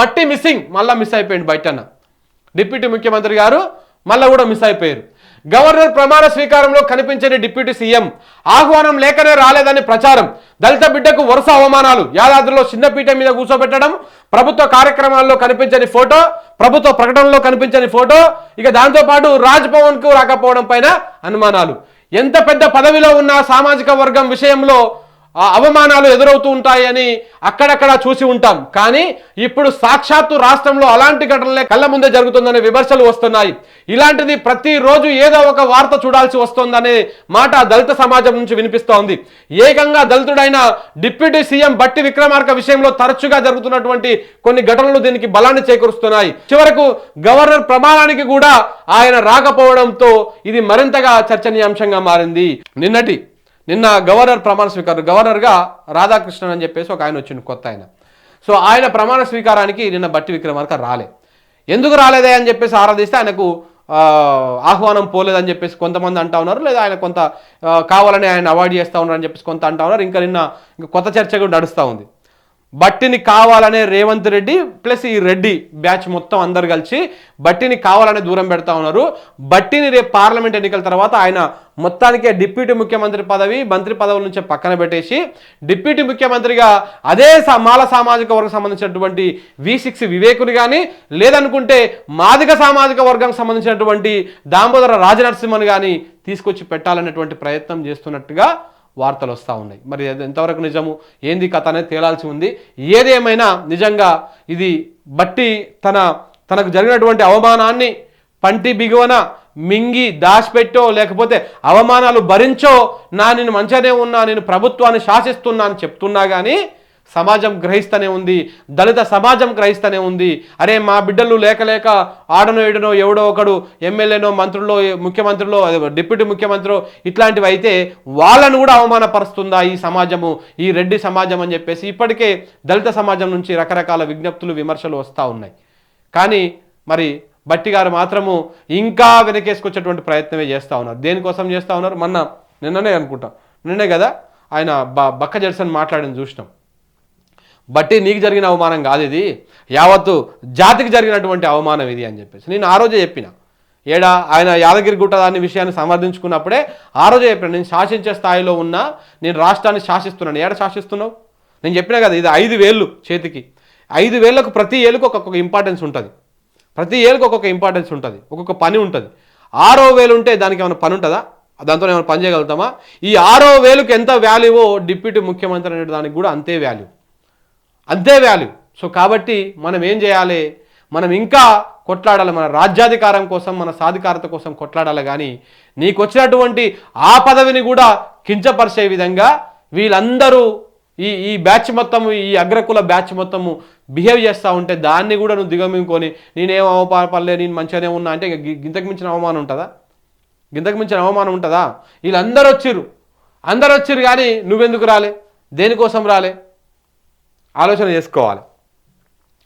బట్టి మిస్సింగ్ మళ్ళా మిస్ అయిపోయింది బయటన్న డిప్యూటీ ముఖ్యమంత్రి గారు మళ్ళీ కూడా మిస్ అయిపోయారు. గవర్నర్ ప్రమాణ స్వీకారంలో కనిపించని డిప్యూటీ సీఎం ఆహ్వానం లేకనే రాలేదని ప్రచారం. దళిత బిడ్డకు వరుస అవమానాలు. యాదాద్రిలో చిన్నపీట మీద కూర్చోబెట్టడం ప్రభుత్వ కార్యక్రమాల్లో కనిపించని ఫోటో ప్రభుత్వ ప్రకటనలో కనిపించని ఫోటో ఇక దాంతోపాటు రాజ్ భవన్కు రాకపోవడం పైన అనుమానాలు. ఎంత పెద్ద పదవిలో ఉన్న సామాజిక వర్గం విషయంలో అవమానాలు ఎదురవుతూ ఉంటాయని అక్కడక్కడ చూసి ఉంటాం. కానీ ఇప్పుడు సాక్షాత్తు రాష్ట్రంలో అలాంటి ఘటనలే కళ్ళ ముందే జరుగుతుందనే విమర్శలు వస్తున్నాయి. ఇలాంటిది ప్రతిరోజు ఏదో ఒక వార్త చూడాల్సి వస్తుందనే మాట దళిత సమాజం నుంచి వినిపిస్తోంది. ఏకంగా దళితుడైన డిప్యూటీ సీఎం బట్టి విక్రమార్క విషయంలో తరచుగా జరుగుతున్నటువంటి కొన్ని ఘటనలు దీనికి బలాన్ని చేకూరుస్తున్నాయి. చివరకు గవర్నర్ ప్రమాణానికి కూడా ఆయన రాకపోవడంతో ఇది మరింతగా చర్చనీయాంశంగా మారింది. నిన్నటి నిన్న గవర్నర్ ప్రమాణ స్వీకారం గవర్నర్గా రాధాకృష్ణన్ అని చెప్పేసి ఒక ఆయన వచ్చిండు కొత్త ఆయన. సో ఆయన ప్రమాణ స్వీకారానికి నిన్న బట్టి విక్రమార్క రాలే. ఎందుకు రాలేదే అని చెప్పేసి ఆరాధిస్తే ఆయనకు ఆహ్వానం పోలేదని చెప్పేసి కొంతమంది అంటా ఉన్నారు లేదా ఆయన కొంత కావాలని ఆయన అవాయిడ్ చేస్తూ ఉన్నారని చెప్పేసి కొంత అంటా ఉన్నారు. ఇంకా నిన్న ఇంకా కొత్త చర్చ కూడా నడుస్తూ ఉంది. బట్టిని కావాలనే రేవంత్ రెడ్డి ప్లస్ ఈ రెడ్డి బ్యాచ్ మొత్తం అందరు కలిసి బట్టిని కావాలనే దూరం పెడతా ఉన్నారు. బట్టిని రేపు పార్లమెంట్ ఎన్నికల తర్వాత ఆయన మొత్తానికే డిప్యూటీ ముఖ్యమంత్రి పదవి మంత్రి పదవుల నుంచి పక్కన పెట్టేసి డిప్యూటీ ముఖ్యమంత్రిగా అదే సా- మాల సామాజిక వర్గం సంబంధించినటువంటి వి సిక్స్ వివేకుని కానీ లేదనుకుంటే మాదిగ సామాజిక వర్గానికి సంబంధించినటువంటి దామోదర రాజనరసింహన్ కానీ తీసుకొచ్చి పెట్టాలనేటువంటి ప్రయత్నం చేస్తున్నట్టుగా వార్తలు వస్తూ ఉన్నాయి. మరి ఎంతవరకు నిజము? ఏంది కథ అనేది తేలాల్సి ఉంది. ఏదేమైనా నిజంగా ఇది బట్టి తన తనకు జరిగినటువంటి అవమానాన్ని పంటి బిగువన మింగి దాచిపెట్టో లేకపోతే అవమానాలు భరించో నా నేను మంచిగానే ఉన్నా నేను ప్రభుత్వాన్ని శాసిస్తున్నా అని చెప్తున్నా కానీ సమాజం గ్రహిస్తూనే ఉంది దళిత సమాజం గ్రహిస్తూనే ఉంది. అరే మా బిడ్డలు లేక లేక ఆడనో ఏడనో ఎవడో ఒకడు ఎమ్మెల్యేనో మంత్రుల్లో ముఖ్యమంత్రిలో డిప్యూటీ ముఖ్యమంత్రి ఇట్లాంటివి అయితే వాళ్ళను కూడా అవమానపరుస్తుందా ఈ సమాజము ఈ రెడ్డి సమాజం అని చెప్పేసి? ఇప్పటికే దళిత సమాజం నుంచి రకరకాల విజ్ఞప్తులు విమర్శలు వస్తూ ఉన్నాయి. కానీ మరి బట్టి గారు మాత్రము ఇంకా వెనకేసుకొచ్చేటువంటి ప్రయత్నమే చేస్తూ ఉన్నారు. దేనికోసం చేస్తూ ఉన్నారు? మొన్న నిన్ననే అనుకుంటాం. నిన్నే కదా ఆయన బ బక్క జడ్సన్ మాట్లాడిన చూసినాం. బట్టి నీకు జరిగిన అవమానం కాదు ఇది. యావత్తు జాతికి జరిగినటువంటి అవమానం ఇది అని చెప్పేసి. నేను ఆ రోజే చెప్పిన. ఏడా? ఆయన యాదగిరి గుట్ట దాని విషయాన్ని సమర్థించుకున్నప్పుడే ఆ రోజే చెప్పిన. నేను శాసించే స్థాయిలో ఉన్నా నేను రాష్ట్రాన్ని శాసిస్తున్నాను. ఏడ శాసిస్తున్నావు? నేను చెప్పినా కదా ఇది ఐదు వేళ్ళు చేతికి. ఐదు వేలకు ప్రతి ఏళ్ళకు ఒక్కొక్క ఇంపార్టెన్స్ ఉంటుంది. ప్రతి ఏళ్ళకు ఒక్కొక్క ఇంపార్టెన్స్ ఉంటుంది. ఒక్కొక్క పని ఉంటుంది. ఆరో వేలు ఉంటే దానికి ఏమైనా పని ఉంటుందా? దాంతో ఏమైనా పని చేయగలుగుతామా? ఈ ఆరో వేలుకి ఎంత వాల్యూవో డిప్యూటీ ముఖ్యమంత్రి అనే దానికి కూడా అంతే వాల్యూ అంతే వాల్యూ సో కాబట్టి మనం ఏం చేయాలి? మనం ఇంకా కొట్లాడాలి. మన రాజ్యాధికారం కోసం మన సాధికారత కోసం కొట్లాడాలి. కానీ నీకు వచ్చినటువంటి ఆ పదవిని కూడా కించపరిచే విధంగా వీళ్ళందరూ ఈ ఈ బ్యాచ్ మొత్తము ఈ అగ్రకుల బ్యాచ్ మొత్తము బిహేవ్ చేస్తూ ఉంటే దాన్ని కూడా నువ్వు దిగమింకొని నేనేం అవమానపడలే నేను మంచిగానే ఉన్నా అంటే ఇక గింతకు మించిన అవమానం ఉంటుందా? గింతకు మించిన అవమానం ఉంటుందా? వీళ్ళందరూ వచ్చిర్రు. అందరు వచ్చిర్రు కానీ నువ్వెందుకు రాలే? దేనికోసం రాలే? ఆలోచన చేసుకోవాలి.